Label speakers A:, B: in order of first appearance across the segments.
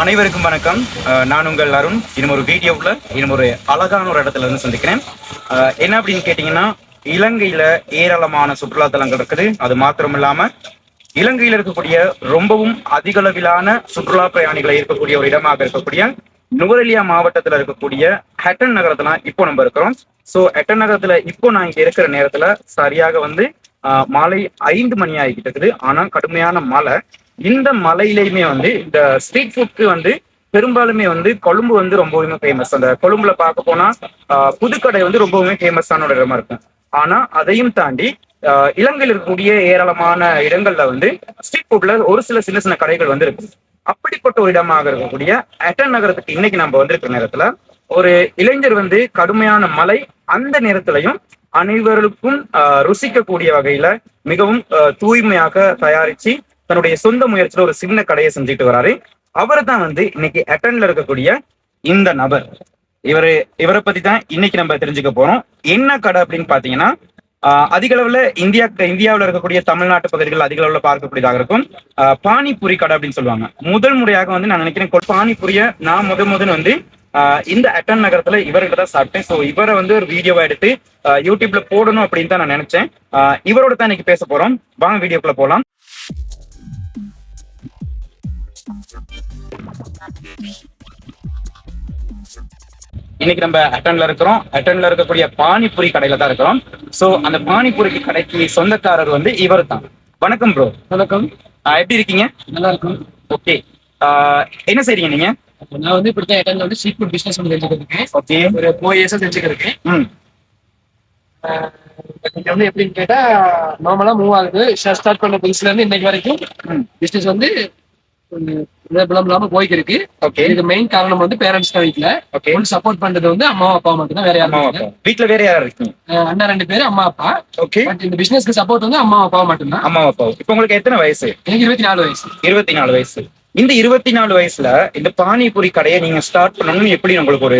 A: அனைவருக்கும் வணக்கம். நான் உங்கள் அருண். இன்னும் ஒரு வீடியோவில் இன்னும் ஒரு அழகான ஒரு இடத்துல இருந்து சந்திக்கிறேன். என்ன அப்படின்னு கேட்டிங்கன்னா இலங்கையில் ஏராளமான சுற்றுலாத்தலங்கள் இருக்குது. அது மாத்திரம் இல்லாமல் இலங்கையில் இருக்கக்கூடிய ரொம்பவும் அதிகளவிலான சுற்றுலா பிரயாணிகளை இருக்கக்கூடிய ஒரு இடமாக இருக்கக்கூடிய நுவரெலியா மாவட்டத்தில் இருக்கக்கூடிய ஹட்டன் நகரத்துல இப்போ நம்ம இருக்கிறோம். ஸோ ஹட்டன் நகரத்துல இப்போ நான் இங்க இருக்கிற நேரத்துல சரியாக வந்து மாலை ஐந்து மணி ஆகிக்கிட்டு இருக்குது. ஆனா கடுமையான மழை இந்த மலையிலையுமே வந்து இந்த ஸ்ட்ரீட் ஃபுட்க்கு வந்து பெரும்பாலுமே வந்து கொழும்பு வந்து ரொம்பவுமே ஃபேமஸ் அந்த கொழும்புல பார்க்க போனா புதுக்கடை வந்து ரொம்பவுமே ஃபேமஸான ஒரு இடமா இருக்கும். ஆனா அதையும் தாண்டி ஆஹ், இலங்கையில் இருக்கக்கூடிய ஏராளமான இடங்கள்ல வந்து ஸ்ட்ரீட் ஃபுட்ல ஒரு சில சின்ன சின்ன கடைகள் வந்து இருக்கு. அப்படிப்பட்ட ஒரு இடமாக இருக்கக்கூடிய அட்டன் நகரத்துக்கு இன்னைக்கு நம்ம வந்திருக்கிற நேரத்துல ஒரு இளைஞர் வந்து கடுமையான மலை அந்த நேரத்திலையும் அனைவருக்கும் ருசிக்கக்கூடிய வகையில மிகவும் தூய்மையாக தயாரிச்சு தன்னுடைய சொந்த முயற்சியில ஒரு சின்ன கடையை செஞ்சுட்டு வராரு. அவர் தான் வந்து இன்னைக்கு அட்டன்ல இருக்கக்கூடிய இந்த நபர். இவரு இவரை பத்தி தான் இன்னைக்கு நம்ம தெரிஞ்சுக்க போறோம். என்ன கடை அப்படின்னு பாத்தீங்கன்னா அதிக அளவுல இந்தியா இந்தியாவில் இருக்கக்கூடிய தமிழ்நாட்டு பகுதிகள் அதிக அளவுல பார்க்கக்கூடியதாக இருக்கும். பானிபூரி கடை அப்படின்னு சொல்லுவாங்க. முதல் முறையாக வந்து நான் நினைக்கிறேன் கொ- பானிபூரிய நான் முத முதல் வந்து இந்த அட்டன் நகரத்துல இவர்கிட்ட தான் சாப்பிட்டேன். ஸோ இவரை வந்து ஒரு வீடியோவா எடுத்து யூடியூப்ல போடணும் அப்படின்னு தான் நான் நினைச்சேன். இவரோட தான் இன்னைக்கு பேச போறோம். வாங்க வீடியோக்குள்ள போகலாம் இன்னைக்கு நம்ம அட்டன்ல இருக்கிறோம். அட்டன்ல இருக்கக்கூடிய பானிபூரி கடையில தான் இருக்கிறோம். சோ அந்த பானிபூரி கடைக்கு சொந்தக்காரர் வந்து இவர் தான் வணக்கம் ப்ரோ
B: வணக்கம்.
A: எப்படி இருக்கீங்க?
B: நல்லா இருக்கும்
A: ஓகே என்ன செய்றீங்க நீங்க?
B: நான் வந்து இப்படித்தான் இடம் வந்து ஸ்ட்ரீட் ஃபுட் பிசினஸ் ஒன்று செஞ்சுக்கிறேன்
A: ஓகே
B: ஒரு ஃபோர் இயர்ஸா செஞ்சுக்கிறேன்
A: ம்.
B: இங்க வந்து எப்படின்னு கேட்டா நார்மலா மூவ் ஆகுது. ஸ்டார்ட் பண்ண புதுசுல இருந்து இன்னைக்கு வரைக்கும். பிசினஸ் வந்து இல்லாம போய்க்கு
A: ஓகே
B: இதுக்கு மெயின் காரணம் வந்து பேரண்ட்ஸ் தான் வீட்டுல
A: ஓகே
B: சப்போர்ட் பண்றது வந்து அம்மா அப்பா மட்டும் தான் வேற யாரும்
A: வீட்ல வேற யாரா இருக்கீங்க?
B: அஹ் அண்ணா ரெண்டு பேரும் அம்மா அப்பா.
A: ஓகே
B: பட் இந்த பிசினஸ்க்கு சப்போர்ட் வந்து அம்மா அப்பா மட்டும்தான்
A: அம்மா அப்பா. இப்போ உங்களுக்கு எத்தனை வயசு?
B: எனக்கு இருபத்தி நாலு வயசு.
A: இருபத்தி நாலு வயசு. இந்த இருபத்தி நாலு வயசுல இந்த பானிபூரி கடையை நீங்க ஸ்டார்ட் பண்ணணும்னு எப்படி உங்களுக்கு ஒரு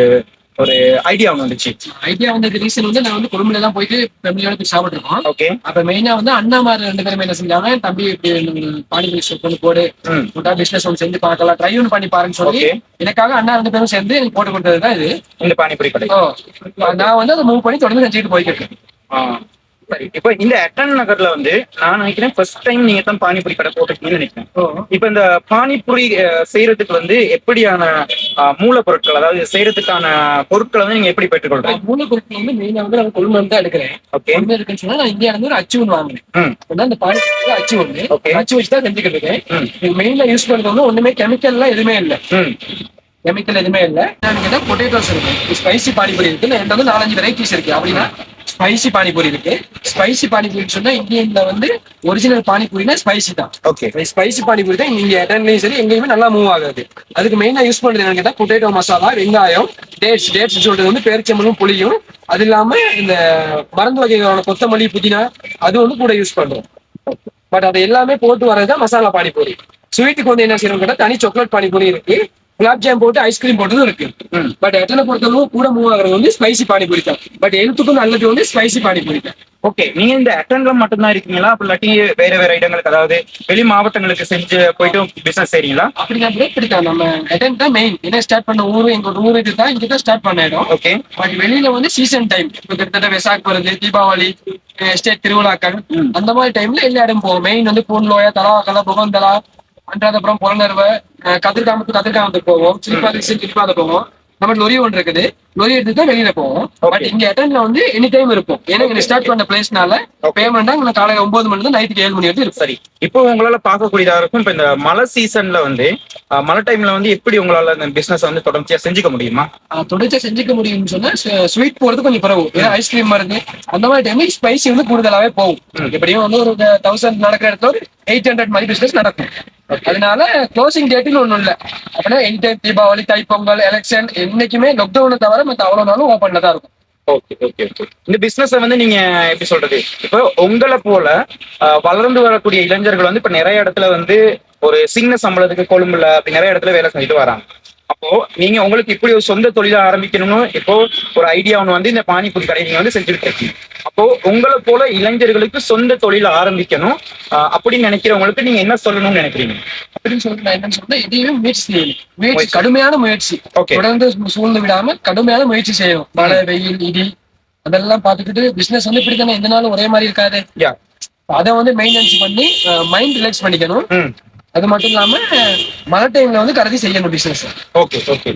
A: ஒரு ஐடியா வந்துச்சு.
B: ஐடியா வந்தது ரீசன் வந்து நான் வந்து குடும்பத்துல எல்லாம் போயிட்டு ஃபேமிலியோட போய் சாப்பிட்டுருக்கோம்.
A: ஓகே
B: அப்ப மெயினா வந்து அண்ணாமார் ரெண்டு பேரும் என்ன செஞ்சாங்க தம்பி பானிபூரி ஷாப் ஒன்று போடு
A: ம்.
B: போட்டா பிசினஸ் ஒன்று செஞ்சு பார்க்கலாம் ட்ரை ஒன்று பண்ணி பாருன்னு சொல்லி. எனக்காக அண்ணா ரெண்டு பேரும் சேர்ந்து எனக்கு போட்டு கொடுத்தது தான் இது.
A: இந்த பானிபூரி கடை
B: நான் வந்து அதை மூவ் பண்ணி தொடர்ந்து செஞ்சுட்டு போய்க்கிட்டு இருக்கேன்.
A: சரி இப்போ இந்த அட்டன் நகர்ல வந்து நான் நினைக்கிறேன் ஃபர்ஸ்ட் டைம் நீங்க தான் பானிபூரி கடை போட்டிருக்கீங்கன்னு நினைக்கிறேன். இப்போ இந்த பானிபூரி செய்யறதுக்கு வந்து எப்படியான மூலப்பொருட்கள் அதாவது செய்யறதுக்கான பொருட்களை வந்து நீங்க எப்படி பெற்றுக்கொள்றீங்க?
B: மூலப்பொருட்கள் வந்து மெயினா வந்து நான் கொள்முதல் தான் எடுக்கிறேன்.
A: ஓகே
B: ஒண்ணு இருக்குன்னு சொன்னா நான் இந்தியா வந்து ஒரு அச்சு ஒன்று வாங்கினேன். அப்படின்னா அந்த பானிபூரி அச்சு ஒன்று. அச்சு வச்சு தான் செஞ்சுக்கிட்டு இருக்கேன். மெயினா யூஸ் பண்றது வந்து ஒண்ணுமே கெமிக்கல்லாம் எதுவுமே இல்லை. கெமிக்கல் எதுவுமே இல்லை. நான் பொட்டேட்டோஸ் இருக்கு. ஸ்பைசி பானிபூரி இருக்கு. என்கிட்ட வந்து நாலஞ்சு வெரைட்டிஸ் இருக்கு. அப்படின்னா ஸ்பைசி பானிபூரி இருக்கு. ஸ்பைசி பானிபூரி சொன்னா இந்தியன்ல வந்து ஒரிஜினல் பானிபூரினா ஸ்பைசி தான்.
A: ஓகே
B: ஸ்பைசி பானிபூரி தான் இங்க எட்டன்லயும் சரி எங்கேயுமே நல்லா மூவ் ஆகுது. அதுக்கு மெயினா யூஸ் பண்றது என்னன்னு கேட்டா பொட்டேட்டோ மசாலா வெங்காயம் டேட்ஸ் டேட்ஸ் சொல்றது வந்து பேரிச்சம்பழும் புளியும். அது இல்லாம இந்த மருந்து வகைகளோட கொத்தமல்லி புதினா அது வந்து கூட யூஸ் பண்றோம். பட் அது எல்லாமே போட்டு வர்றதுதான் மசாலா பானிபூரி. ஸ்வீட்டுக்கு வந்து என்ன செய்யணும் கேட்டா தனி சாக்லேட் பானிபூரி இருக்கு. குலாப் ஜாம் போட்டு ஐஸ்கிரீம் போட்டதும் இருக்கு. பட் எட்டனை பொறுத்தளவு கூட மூவ் ஆகுறது வந்து ஸ்பைசி பானிபூரி தான் பட் ஹெல்த்துக்கும் நல்லது வந்து ஸ்பைசி பானிபூரி தான்
A: ஓகே நீங்க இந்த அட்டன்ல மட்டும்தான் இருக்கீங்களா? அப்படி இல்லாட்டி வேற வேற இடங்களுக்கு அதாவது வெளி மாவட்டங்களுக்கு செஞ்சு போயிட்டு பிசினஸ் செய்றீங்களா?
B: அப்படின்னா கூட இப்படித்தான் நம்ம எட்டன் தான் மெயின் என்ன ஸ்டார்ட் பண்ண ஊரு எங்க ஊர் இதுதான். இங்க தான் ஸ்டார்ட் பண்ண இடம்
A: ஓகே
B: பட் வெளியில வந்து சீசன் டைம் இப்போ கிட்டத்தட்ட வெசாக் வருது தீபாவளி எஸ்டேட் திருவிழாக்கள். அந்த மாதிரி டைம்ல எல்லா இடம் போவோம். மெயின் வந்து பூன்லோயா தலாவாக்கலா புகந்தலா அன்றாதபுரம் புலனர்வ கதிர்காமத்து கதிர்காமத்துக்கு போவோம். சிரிப்பாதி சிரிப்பாத போவோம். நம்ம லொரி ஒன்று இருக்குது. லொரி எடுத்து தான் வெளியில போவோம். பட். இங்க அட்டன்ல வந்து எனி டைம் இருக்கும் ஏன்னா இங்க ஸ்டார்ட் பண்ண பிளேஸ்னால பேமெண்ட் உங்களுக்கு காலையில ஒன்பது மணி இருந்து நைட்டுக்கு ஏழு மணி வரைக்கும் இருக்கும்.
A: சரி. இப்போ உங்களால பார்க்கக்கூடியதா இருக்கும். இப்ப இந்த மழை சீசன்ல வந்து மழை டைம்ல வந்து எப்படி உங்களால இந்த பிசினஸ் வந்து தொடர்ச்சியா செஞ்சுக்க முடியுமா?
B: தொடர்ச்சியா செஞ்சுக்க முடியும்னு சொன்னா ஸ்வீட் போறது கொஞ்சம் பிறகு. ஏன்னா ஐஸ்கிரீம் வருது அந்த மாதிரி டைம்ல ஸ்பைசி வந்து கூடுதலாவே போகும். எப்படியும் வந்து ஒரு தௌசண்ட் நடக்கிற இடத்துல ஒரு எயிட் ஹண்ட்ரட் மாதிரி பிசினஸ் நடக்கும். அதனால க்ளோசிங் டேட்னு ஒண்ணும் இல்ல. அப்படின்னா any time Deepavali Thai Pongal election என்னைக்குமே லாக்டவுனை தவிர மத்த அவ்வளவு நாளும் ஓப்பன்ல தான் இருக்கும்.
A: ஓகே ஓகே ஓகே இந்த பிசினஸ் வந்து நீங்க எப்படி சொல்றது? இப்போ உங்களை போல வளர்ந்து வரக்கூடிய இளைஞர்கள் வந்து இப்ப நிறைய இடத்துல வந்து ஒரு சின்ன சம்பளத்துக்கு கொழும்புல அப்படி நிறைய இடத்துல வேலை செஞ்சுட்டு வராங்க. இப்போ நீங்க உங்களுக்கு இப்படி ஒரு சொந்த தொழிலை ஆரம்பிக்கணும்னு இப்போ ஒரு ஐடியா ஒன்று வந்து இந்த பானிபூரி கடை நீங்க வந்து செஞ்சுட்டு இருக்கீங்க. அப்போ உங்களை போல இளைஞர்களுக்கு சொந்த தொழில் ஆரம்பிக்கணும். அப்படின்னு நினைக்கிறவங்களுக்கு நீங்க என்ன சொல்லணும்னு நினைக்கிறீங்க?
B: அப்படின்னு சொல்லிட்டு நான் என்ன சொல்றேன் இதையுமே முயற்சி செய்யணும் முயற்சி. கடுமையான முயற்சி.
A: Okay.
B: தொடர்ந்து சூழ்ந்து விடாம கடுமையான முயற்சி செய்யணும். மழை வெயில் இடி அதெல்லாம் பார்த்துக்கிட்டு பிசினஸ் வந்து இப்படி தானே எந்த நாளும் ஒரே மாதிரி இருக்காது. அதை வந்து மெயின்டெனன்ஸ் பண்ணி மைண்ட் ரிலாக்ஸ் பண்ணிக்கணும். அது மட்டும் இல்லாம மழை டைம்ல வந்து கருதி செய்யணும் பிசினஸ்
A: ஓகே ஓகே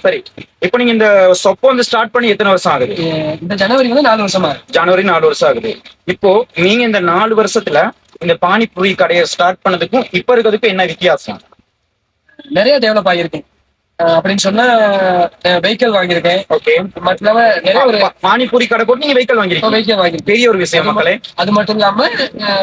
A: சரி. இப்போ நீங்க இந்த சொப்பை வந்து ஸ்டார்ட் பண்ணி எத்தனை வருஷம் ஆகுது?
B: இந்த ஜனவரி வந்து நாலு வருஷமா.
A: ஜனவரி நாலு வருஷம் ஆகுது. இப்போ நீங்க இந்த நாலு வருஷத்துல இந்த பானிபூரி கடையை ஸ்டார்ட் பண்ணதுக்கும் இப்ப இருக்கிறதுக்கும் என்ன வித்தியாசம்?
B: நிறைய டெவலப் ஆகியிருக்கு. அஹ் அப்படின்னு சொன்னா வெஹிக்கிள் வாங்கியிருக்கேன்.
A: ஓகே
B: இல்லாம நிறைய ஒரு
A: பானிபூரி கடை கூட நீங்க வெஹிக்கல் வாங்கிருக்கீங்க
B: வெஹிக்கிள் வாங்கியிருக்கேன்.
A: பெரிய ஒரு விஷயம் மக்களே.
B: அது மட்டும் இல்லாம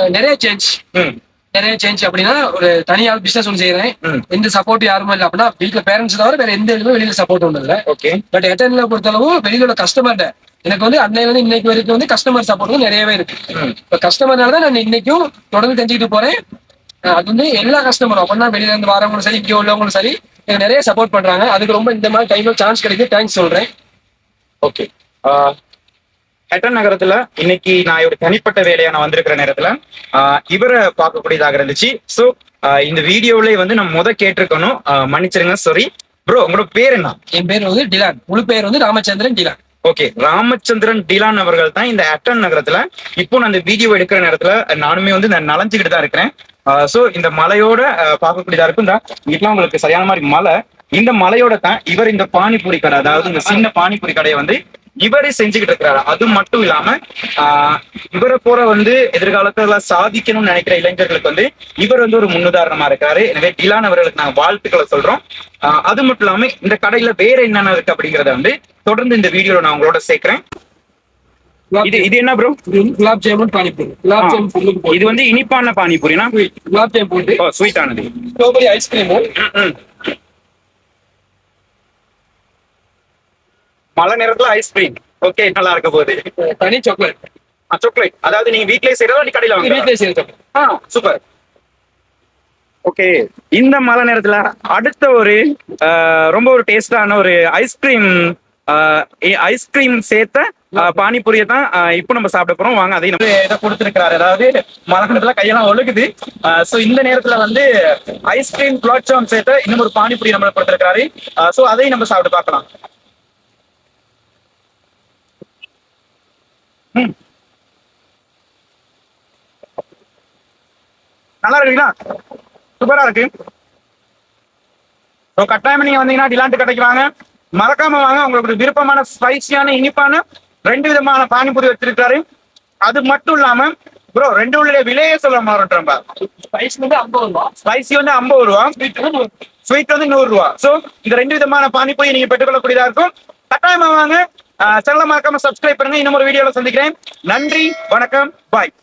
B: நிறைய சேஞ்ச்
A: ம்.
B: நிறைய சேஞ்ச் அப்படின்னா ஒரு தனியார் பிசினஸ் ஒன்று செய்யறேன் எந்த சப்போர்ட் யாருமே இல்லை அப்படின்னா வீட்டுல பேரண்ட்ஸ் தவிர வேற எந்த இதுவுமே வெளியில சப்போர்ட் ஒன்றும் இல்லை.
A: ஓகே
B: பட் எட்டன்ல பொறுத்தளவு வெளியில கஸ்டமர்ட எனக்கு வந்து அன்னையில இருந்து இன்னைக்கு வரைக்கும் வந்து கஸ்டமர் சப்போர்ட் நிறையவே இருக்கு. இப்ப கஸ்டமர்னால தான் நான் இன்னைக்கும் தொடர்ந்து தெரிஞ்சுக்கிட்டு போறேன். அது வந்து எல்லா கஸ்டமரும் அப்படின்னா வெளியில இருந்து வரவங்களும் சரி இங்க உள்ளவங்களும் சரி எனக்கு நிறைய சப்போர்ட் பண்றாங்க. அதுக்கு ரொம்ப இந்த மாதிரி டைம்ல சான்ஸ் கிடைக்குது. தேங்க்ஸ் சொல்றேன்.
A: ஓகே ஹெட்டன் நகரத்துல இன்னைக்கு நான் ஒரு தனிப்பட்ட வேலையா நான் வந்திருக்கிற நேரத்துல இவரை பார்க்கக்கூடியதாக இருந்துச்சு. ஸோ இந்த வீடியோவிலே வந்து நான் முத கேட்டிருக்கணும். மன்னிச்சிருங்க சாரி ப்ரோ உங்களோட பேர் என்ன?
B: என் பேர் வந்து டிலான். முழு பேர் வந்து ராமச்சந்திரன் டிலான்.
A: ஓகே ராமச்சந்திரன் டிலான் அவர்கள் தான் இந்த அட்டன் நகரத்துல இப்போ நான் இந்த வீடியோ எடுக்கிற நேரத்துல நானுமே வந்து நான் நனைஞ்சுக்கிட்டு தான் இருக்கிறேன். ஸோ இந்த மலையோட பார்க்கக்கூடியதா இருக்கும். இந்த இங்கெல்லாம் உங்களுக்கு சரியான மாதிரி மலை. இந்த மலையோட தான் இவர் இந்த பானிபூரி கடை அதாவது இந்த சின்ன பானிபூரி கடையை வந்து இவரே செஞ்சுக்கிட்டு இருக்கிறாரு. அது மட்டும் இல்லாம ஆஹ் இவரை போற வந்து எதிர்காலத்துல சாதிக்கணும்னு நினைக்கிற இளைஞர்களுக்கு வந்து இவர் வந்து ஒரு முன்னுதாரணமா இருக்காரு. எனவே டிலான் அவர்களுக்கு நாங்க வாழ்த்துக்களை சொல்றோம். அது மட்டும் இல்லாம இந்த கடையில வேற என்னென்ன இருக்கு அப்படிங்கறத வந்து தொடர்ந்து இந்த வீடியோல நான் உங்களோட சேர்க்கிறேன். இது இது என்ன ப்ரோ
B: குலாப் ஜாமுன் பானிபூரி. குலாப் ஜாமுன்
A: இது வந்து இனிப்பான பானிபூரினா?
B: குலாப் ஜாமுன் போட்டு
A: ஸ்வீட் ஆனது.
B: ஸ்ட்ராபெரி ஐஸ்கிரீமும்
A: மழை நேரத்துல ஐஸ்கிரீம் ஓகே நல்லா இருக்க போகுது.
B: தனி சாக்லேட்
A: சாக்லேட் அதாவது நீங்க வீட்லயே செய்யறதா நீ கடையில வாங்க
B: வீட்லயே செய்யற சாக்லேட்
A: ஆ சூப்பர் ஓகே இந்த மழை நேரத்துல அடுத்த ஒரு ரொம்ப ஒரு டேஸ்டான ஒரு ஐஸ்கிரீம் ஐஸ்கிரீம் சேர்த்த பானிபூரியை தான் இப்போ நம்ம சாப்பிட போறோம். வாங்க அதையும் இதை கொடுத்துருக்கிறாரு. அதாவது மழை நேரத்துல கையெல்லாம் ஒழுகுது. ஸோ இந்த நேரத்துல வந்து ஐஸ்கிரீம் குலாப்ஜாம் சேர்த்த இன்னும் ஒரு பானிபூரி நம்ம கொடுத்துருக்காரு ஸோ அதையும் நம்ம சாப்பிட்டு பார்க்கலாம். நல்லா இருக்குங்களா? சூப்பரா இருக்கு. ஸோ கட்டாயம் நீங்க வந்தீங்கன்னா டிலாண்ட் கடைக்கு வாங்க. மறக்காம வாங்க. உங்களுக்கு விருப்பமான ஸ்பைசியான இனிப்பான ரெண்டு விதமான பானிபூரி வச்சிருக்காரு. அது மட்டும் இல்லாம ப்ரோ ரெண்டு உள்ள விலையே சொல்ல மாறோம்
B: ஸ்பைஸ் வந்து ஐம்பது ரூபா.
A: ஸ்பைசி வந்து ஐம்பது ரூபா. ஸ்வீட் வந்து நூறு. ரூபா. சோ இந்த ரெண்டு விதமான பானிபூரி நீங்க பெற்றுக்கொள்ளக்கூடியதா இருக்கும். கட்டாயமா வாங்க. சேனலை மறக்காம சப்ஸ்கிரைப் பண்ணுங்க. இன்னும் ஒரு வீடியோல சந்திக்கிறேன். நன்றி வணக்கம் பாய்